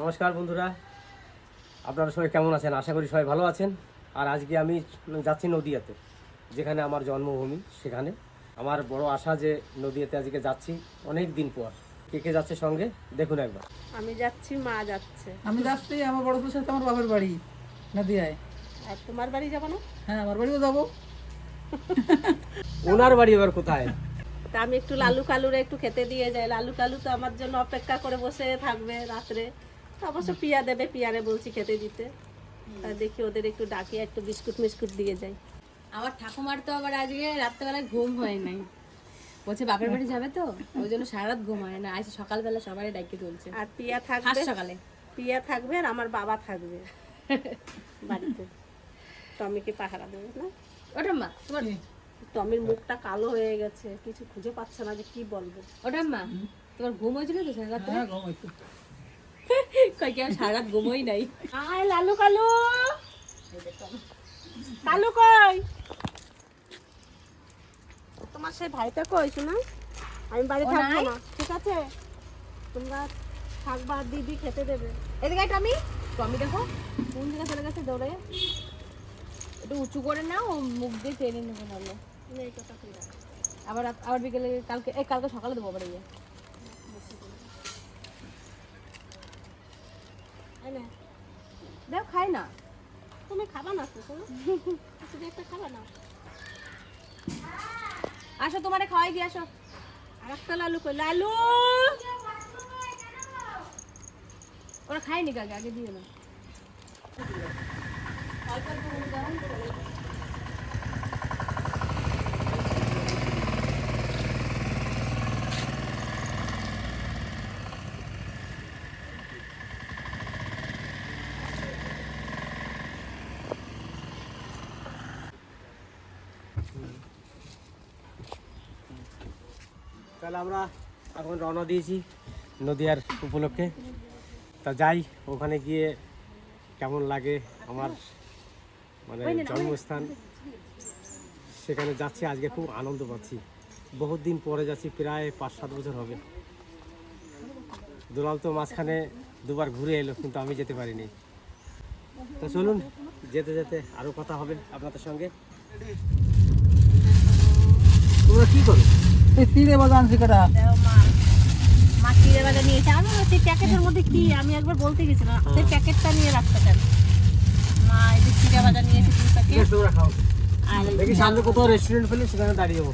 নমস্কার বন্ধুরা। আপনারা সবাই কেমন আছেন? আশা করি সবাই ভালো আছেন। আর আজকে আমি যাচ্ছি নদিয়াতে যেখানে আমার জন্মভূমি সেখানে। আমার বড় আশা যে নদিয়াতে আজকে যাচ্ছি অনেক দিন পর। কে কে যাচ্ছে সঙ্গে? দেখুন একবার। আমি যাচ্ছি মা যাচ্ছে। আমি যাচ্ছি আমার বড় বোনের সাথে আমার বাবার বাড়ি নদিয়ায়। আর তোমার বাড়ি যাব না? হ্যাঁ আমার বাড়িও যাব। ওনার বাড়ি এবার কোথায়? তা আমি একটু লালু কালুরে একটু খেতে দিয়ে যাই। লালু কালু তো আমার জন্য অপেক্ষা করে বসে থাকবে রাত্রে। অবশ্য পিয়া দেবে পিয়ারে বলছি খেতে দিতে। তা দেখি ওদের একটু ডাকি একটু বিস্কুট মিস্কুট দিয়ে যাই। আমার ঠাকুমার তো আবার আজকে রাত্রেবেলায় ঘুম হয় নাই। বলছে বাপের বাড়ি যাবে তো? ওই জন্য সারা রাত ঘুম হয় না। আজ সকালবেলা সবাই ডাকি তুলছে। আর পিয়া থাকবে? সকালে। পিয়া থাকবে আর আমার বাবা থাকবে। বাড়িতে। টমিকে পাহারা দেবে না? ওটা মা তোমার টমির মুখটা কালো হয়ে গেছে। কিছু খুঁজে পাচ্ছে না যে কি বলব। ওটা মা তোমার ঘুম হয়েছিল তো সারা রাত হ্যাঁ ঘুমাইতো কই কি আমার সারা রাত ঘুমোই নাই। আয় লালু কালু। কালু কই? তোমার সেই ভাইটা কই শোনা আমি বাড়ি থাকব না। ঠিক আছে? তোমরা থাকবা দিদি খেতে দেবে। এদিকে টমি। টমি দেখো কোন জায়গায় চলে গেছে দৌড়ে? একটু উঁচু করে নাও মুখ দিয়ে টেনে নেব নাহলে। আবার আবার বিকেলে কালকে এই কালকে সকালে দেবো আবার ইয়ে দেখ খাই না। তুমি খাবা না তুমি একটা খাবা না। আসো তোমারে খাওয়াই দিয়ে আসো। আর একটা লালু কই? লালু! ওরা খায়নি কাকে? আগে দিয়ে না। তাহলে আমরা এখন রওনা দিয়েছি নদিয়ার উপলক্ষে। তা যাই ওখানে গিয়ে কেমন লাগে আমার মানে জন্মস্থান? সেখানে যাচ্ছি আজকে খুব আনন্দ পাচ্ছি। বহুত দিন পরে যাচ্ছি প্রায় পাঁচ সাত বছর হবে। দুলাল তো মাঝখানে দুবার ঘুরে এলো কিন্তু আমি যেতে পারিনি। তো চলুন যেতে যেতে আরও কথা হবে আপনাদের সঙ্গে। তোমরা কি করো? এই তীরে শিকাটা দেও মা। বাজা নিয়েছে আমি সেই প্যাকেটের মধ্যে কি? আমি একবার বলতে গেছিলাম সেই প্যাকেটটা নিয়ে রাখতে চান। মা এই যে বাজা নিয়েছে দুই প্যাকেট। আর এই দেখি সামনে কোথাও রেস্টুরেন্ট পেলে সেখানে দাঁড়িয়ে যাব।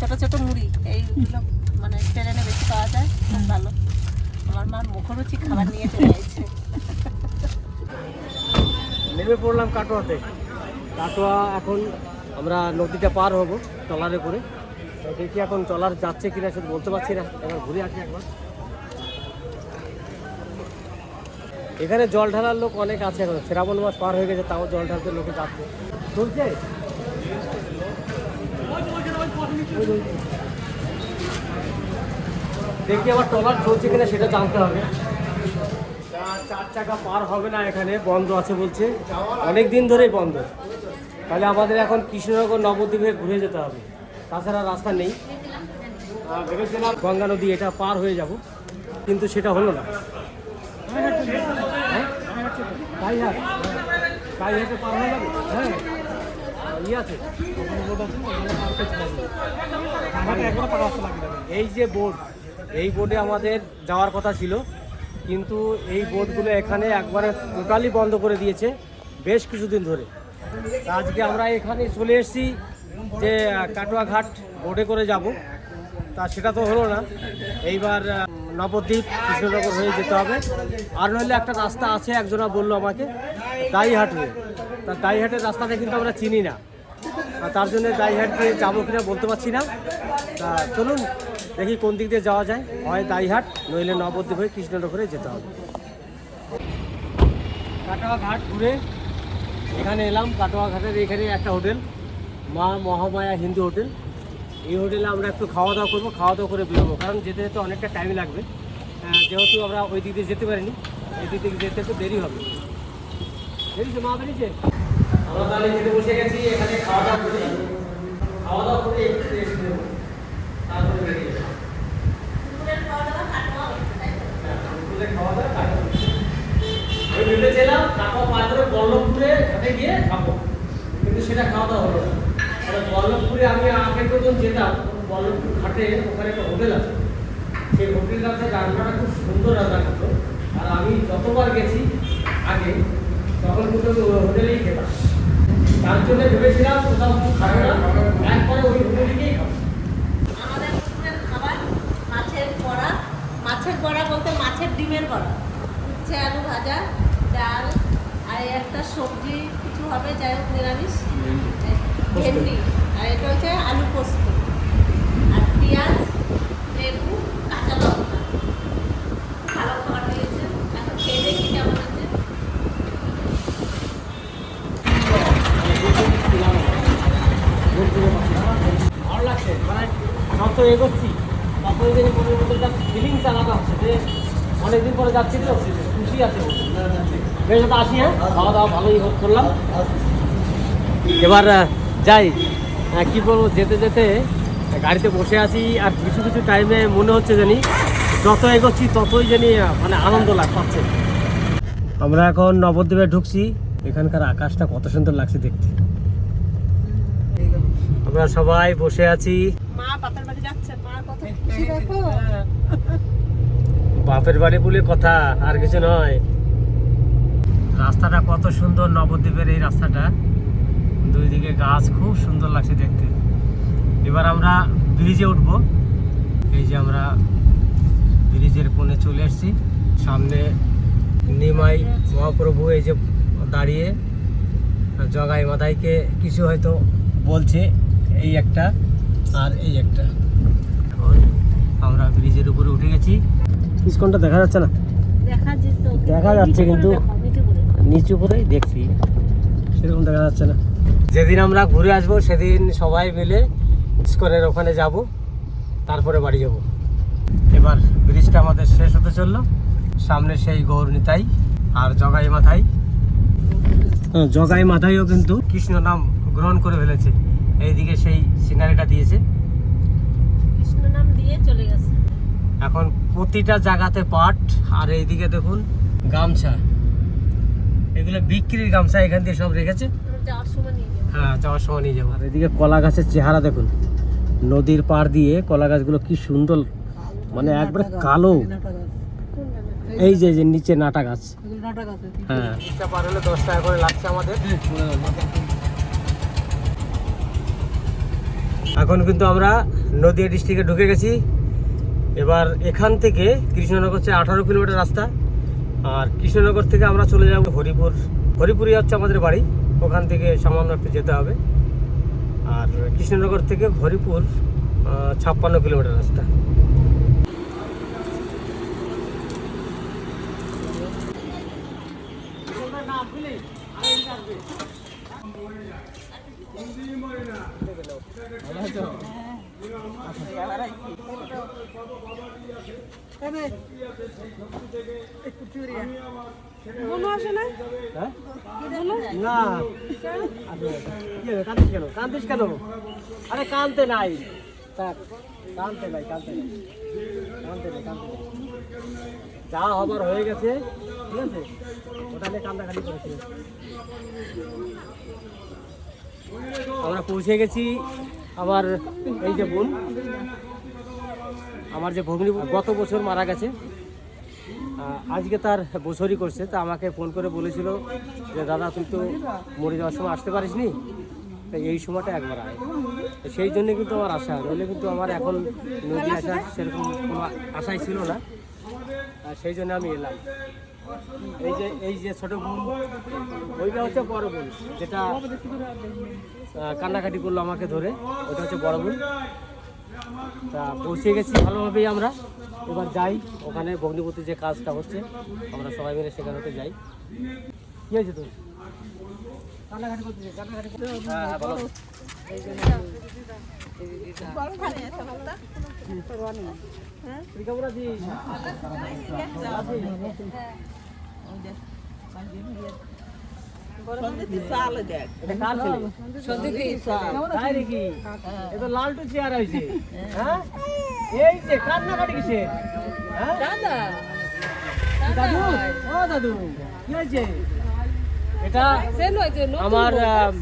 ছোট ছোট মুড়ি। এইগুলো মানে ট্রেনে বেশি পাওয়া যায় খুব ভালো। আমার মা মুখরুচি খাবার নিয়ে চলে এসেছে। নেমে পড়লাম কাটোয়াতে। কাটোয়া এখন আমরা নদীটা পার হব ট্রলারে করে। দেখি এখন ট্রলার যাচ্ছে কিনা সেটা বলতে পারছি না। এবার ঘুরে আসি একবার। এখানে জল ঢালার লোক অনেক আছে এখন। শ্রাবণ মাস পার হয়ে গেছে, তাও জল ঢালতে লোকে যাচ্ছে। চলছে? দেখি আবার ট্রলার চলছে কিনা সেটা জানতে হবে। চার চাকা পার হবে না এখানে, বন্ধ আছে বলছে। অনেক দিন ধরেই বন্ধ। তাহলে আমাদের এখন কৃষ্ণনগর, নবদ্বীপে ঘুরে যেতে হবে। তাছাড়া রাস্তা নেই। ভেবেছিলাম গঙ্গা নদী এটা পার হয়ে যাব, কিন্তু সেটা হলো না। হ্যাঁ? ইয়ে এই যে বোর্ড এই বোর্ডে আমাদের যাওয়ার কথা ছিল, কিন্তু এই বোর্ডগুলো এখানে একবারে টোটালি বন্ধ করে দিয়েছে বেশ কিছুদিন ধরে। আজকে আমরা এখানে চলে এসেছি যে আহ, কাটোয়া ঘাট বোর্ডে করে যাব। তা সেটা তো হলো না। এইবার নবদ্বীপ কৃষ্ণনগর হয়ে যেতে হবে। আর নইলে একটা রাস্তা আছে একজনা বলল আমাকে দাইহাট হয়ে তা দাইহাটের রাস্তাটা কিন্তু আমরা চিনি না। আর তার জন্য দাইহাট দিয়ে যাব কিনা বলতে পারছি না। তা চলুন দেখি কোন দিক দিয়ে যাওয়া যায়। হয় দাইহাট নইলে নবদ্বীপ হয়ে কৃষ্ণনগরে যেতে হবে। কাটোয়া ঘাট ঘুরে এখানে এলাম। কাটোয়া ঘাটের এখানে একটা হোটেল। মা মহামায়া হিন্দু হোটেল। এই হোটেলে আমরা একটু খাওয়া দাওয়া করব, খাওয়া দাওয়া করে বেরোবো, কারণ যেতে যেতে অনেকটা টাইম লাগবে। যেহেতু আমরা ওই দিক দিয়ে যেতে পারিনি, এই দিক থেকে যেতে একটু দেরি হবে। বেরিয়েছে মা বেরিয়েছে? আমরা তাহলে খেতে বসে গেছি, এখানে খাওয়া দাওয়া করি। খাওয়া দাওয়া করে একটু রেস্ট তারপরে বেরিয়ে খাওয়া দাওয়া তাই আমি ভেবেছিলাম কাকা বল্লভপুরে গিয়ে খাব, কিন্তু সেটা খাওয়া দাওয়া হলো না। বল্লভপুরে আমি আগে যখন যেতাম, বল্লভপুর ঘাটে ওখানে একটা হোটেল আছে। সেই হোটেলটাতে রান্নাটা খুব সুন্দর রান্না করতো আর আমি যতবার গেছি আগে, তখন কিন্তু হোটেলেই খেতাম। তার জন্য ভেবেছিলাম কোথাও কিছু খাব না, একবারে ওই হোটেলে খাব। আমাদের মাছের বড়া মাছের বড়া বলতে মাছের ডিমের বড়া। উচ্ছে, আলু ভাজা, ডাল, আর একটা সবজি, কিছু হবে, যাই হোক, নিরামিষ। ভেন্ডি আর এটা হচ্ছে আলু আর পেঁয়াজ, লেবু, কাঁচা এখন খেয়ে কেমন আছে ভালো লাগছে মানে যত এগোচ্ছি। ততই যেন মনের মধ্যে একটা ফিলিংস আলাদা হচ্ছে যে অনেকদিন পরে যাচ্ছি খুশি আছে। হ্যাঁ? খাওয়া দাওয়া ভালোই করলাম। এবার যাই কি বলব যেতে যেতে গাড়িতে বসে আছি আর কিছু কিছু টাইমে মনে হচ্ছে জানি যত এগোচ্ছি ততই জানি মানে আনন্দ লাগ পাচ্ছে। আমরা এখন নবদ্বীপে ঢুকছি এখানকার আকাশটা কত সুন্দর লাগছে দেখতে। আমরা সবাই বসে আছি। বাপের বাড়ি বলে কথা আর কিছু নয়। রাস্তাটা কত সুন্দর নবদ্বীপের এই রাস্তাটা। দুই দিকে গাছ খুব সুন্দর লাগছে দেখতে। এবার আমরা ব্রিজে উঠব। এই যে আমরা ব্রিজের কোণে চলে এসেছি। সামনে নিমাই মহাপ্রভু এই যে দাঁড়িয়ে জগাই মাথাইকে কিছু হয়তো বলছে এই একটা আর এই একটা। এখন আমরা ব্রিজের উপরে উঠে গেছি। ইস্কনটা দেখা যাচ্ছে না? দেখা যাচ্ছে কিন্তু- নিচু করেই দেখছি। সেরকম দেখা যাচ্ছে না। যেদিন আমরা ঘুরে আসব সেদিন সবাই মিলে ইস্কনের ওখানে যাব তারপরে বাড়ি যাব। এবার ব্রিজটা আমাদের শেষ হতে চলল। সামনে সেই গৌরনীতাই আর জগাই মাথাই। হ্যাঁ, জগাই মাথাইও কিন্তু কৃষ্ণ নাম গ্রহণ করে ফেলেছে। এইদিকে সেই সিনারিটা দিয়েছে। কৃষ্ণ নাম দিয়ে চলে গেছে। এখন প্রতিটা জায়গাতে পাট আর এইদিকে দেখুন গামছা। এগুলো বিক্রির গামছা এখান দিয়ে সব রেখেছে। আমরা যাওয়ার সময় নিয়ে যাব। হ্যাঁ যাওয়ার সময় নিয়ে যাব। আর এদিকে কলা গাছের চেহারা দেখুন। নদীর পাড় দিয়ে কলা গাছগুলো কি সুন্দর মানে একবারে কালো। এই যে যে নিচে নাটা গাছ। এগুলো নাটা গাছ হ্যাঁ। এটা পার হলে দশ টাকা করে লাগছে আমাদের। এখন কিন্তু আমরা নদীয়া ডিস্ট্রিক্টে ঢুকে গেছি। এবার এখান থেকে কৃষ্ণনগর হচ্ছে আঠারো কিলোমিটার রাস্তা। আর কৃষ্ণনগর থেকে আমরা চলে যাব হরিপুর। হরিপুরই হচ্ছে আমাদের বাড়ি। ওখান থেকে সামান্য একটু যেতে হবে আর কৃষ্ণনগর থেকে হরিপুর ছাপ্পান্ন কিলোমিটার রাস্তা হ্যাঁ? হলো? কাঁদিস আরে কানতে নাই কানতে নাই কানতে নাই কানতে নাই কানতে যা হবার হয়ে গেছে ঠিক আছে ওটা নিয়ে কান্দাকাটি করেছি আমরা পৌঁছে গেছি আমার এই যে বোন, আমার যে ভগ্নী গত বছর মারা গেছে। আজকে তার বছরই করছে, তা আমাকে ফোন করে বলেছিল যে, দাদা, তুই তো মরে যাওয়ার সময় আসতে পারিস নি তাই এই সময়টা একবার আয়। সেই জন্য কিন্তু আমার আশা, নইলে কিন্তু আমার এখন নদী আসা সেরকম কোনো আশাই ছিল না। সেই জন্য আমি এলাম। এই যে এই যে ছোট বোন, ওইটা হচ্ছে বড় বোন, যেটা কান্নাকাটি করল আমাকে ধরে ওটা হচ্ছে বড় বোন। তা পৌঁছে গেছি ভালোভাবেই আমরা। এবার যাই, ওখানে ভগ্নিপতির যে কাজটা হচ্ছে, আমরা সবাই মিলে সেখানে যাই। কি হয়েছে তোর? লালটু চেয়ার হয়েছে। হ্যাঁ? এই যে কান্নাকাটি হ্যাঁ? দাদু। ও দাদু কি হয়েছে? এটা আমার?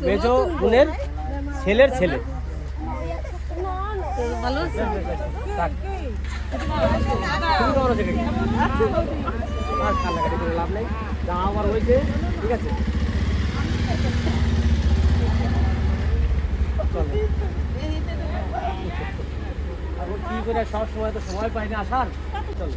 মেজ বোনের ছেলের ছেলে লাভ নেই যা আমার হয়েছে কি করে সব সময় তো সময় পাই না আসার চলো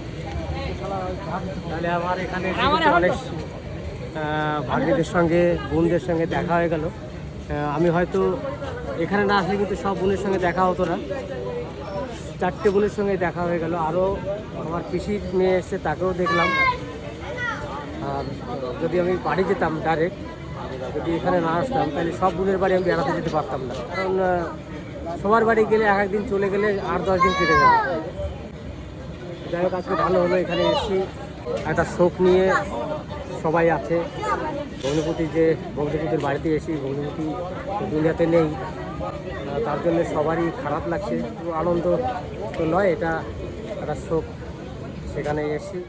তাহলে আমার এখানে অনেক আহ, ভাগ্নিদের সঙ্গে বোনদের সঙ্গে দেখা হয়ে গেল। আমি হয়তো এখানে না আসলে কিন্তু সব বোনের সঙ্গে দেখা হতো না। চারটে বোনের সঙ্গে দেখা হয়ে গেল। আরও আমার পিসির মেয়ে এসছে তাকেও দেখলাম। আর যদি আমি বাড়ি যেতাম ডাইরেক্ট যদি এখানে না আসতাম তাহলে সব বোনের বাড়ি আমি বেড়াতে যেতে পারতাম না। কারণ সবার বাড়ি গেলে এক একদিন চলে গেলে আট দশ দিন কেটে যাবে। যাই হোক আজকে ভালো হলো এখানে এসেছি। একটা শোক নিয়ে সবাই আছে। ভগ্নপতি যে ভগ্নপতির বাড়িতে এসেছি ভগ্নপতি দুনিয়াতে নেই। তার জন্য সবারই খারাপ লাগছে আনন্দ তো নয় এটা একটা শোক। সেখানে এসেছি।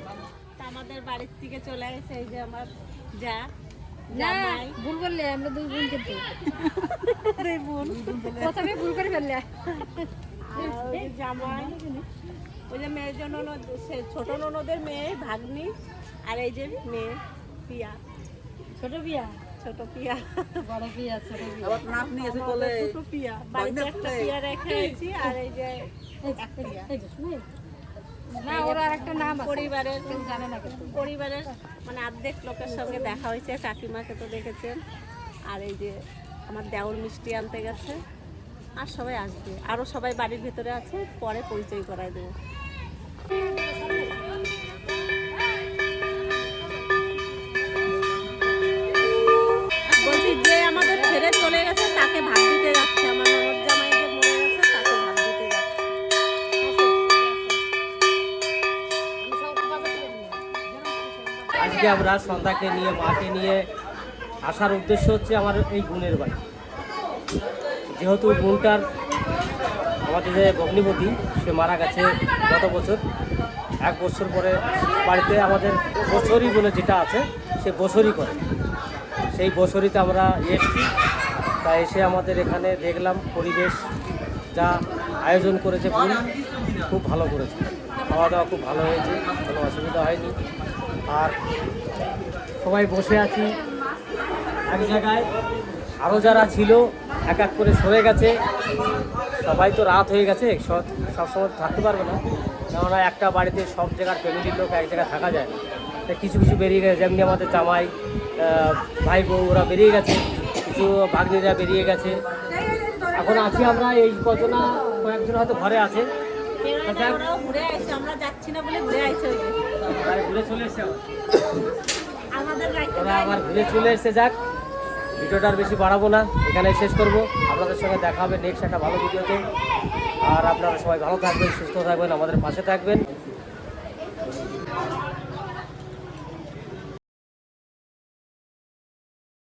আমাদের বাড়ির থেকে চলে এসে এই যে আমার যা ভুল করলে আমরা দুই বোন কিন্তু। প্রথমে ভুল করে ফেললে। জামাই। ওই যে মেয়ের জন্য ননদ সে ছোট ননদের মেয়ে ভাগ্নি আর এই যে মেয়ে পিয়া। ছোট বিয়া ছোট পিয়া। বড় বিয়া ছোট বিয়া আবার এসে বলে। দুটো পিয়া। বাড়িতে একটা পিয়া রেখে আছি আর এই যে পিয়া না ওর একটা নাম পরিবারের কেউ জানে না কিন্তু। পরিবারের মানে অর্ধেক লোকের সঙ্গে দেখা হয়েছে কাকিমাকে তো দেখেছেন আর এই যে আমার দেওর মিষ্টি আনতে গেছে। আর সবাই আসবে। আরও সবাই বাড়ির ভেতরে আছে পরে পরিচয় করায় দেবো। আজকে আমরা সন্ধ্যাকে নিয়ে, মাকে নিয়ে আসার উদ্দেশ্য হচ্ছে আমার এই বোনের বাড়ি। যেহেতু বোনটার আমাদের যে ভগ্নিপতি সে মারা গেছে গত বছর, এক বছর পরে বাড়িতে আমাদের বছরই বলে যেটা আছে, সে বছরই করে। সেই বছরিতে আমরা এসেছি, তা এসে আমাদের এখানে দেখলাম পরিবেশ যা আয়োজন করেছে বোন খুব ভালো করেছে। খাওয়া দাওয়া খুব ভালো হয়েছে, কোনো অসুবিধা হয়নি। আর সবাই বসে আছি, এক জায়গায় আরও যারা ছিল, এক এক করে সরে গেছে। সবাই তো রাত হয়ে গেছে সব সবসময় থাকতে পারবে না কেননা একটা বাড়িতে সব জায়গার ফ্যামিলির লোক এক জায়গায় থাকা যায় না তা কিছু কিছু বেরিয়ে গেছে যেমনি আমাদের জামাই ভাই বউ ওরা বেরিয়ে গেছে কিছু ভাগ্নিরা বেরিয়ে গেছে এখন আছি আমরা এই কজনা কয়েকজন হয়তো ঘরে আছে আচ্ছা। ঘুরে আমরা যাচ্ছি না বলে ঘুরে আইছে ওই যে। তারা ঘুরে চলে এসছে আবার। ঘুরে চলে এসে যাক ভিডিওটা আর বেশি বাড়াবো না এখানে শেষ করব। আপনাদের সঙ্গে দেখা হবে নেক্সট একটা ভালো ভিডিওতে। আর আপনারা সবাই ভালো থাকবেন, সুস্থ থাকবেন, আমাদের পাশে থাকবেন।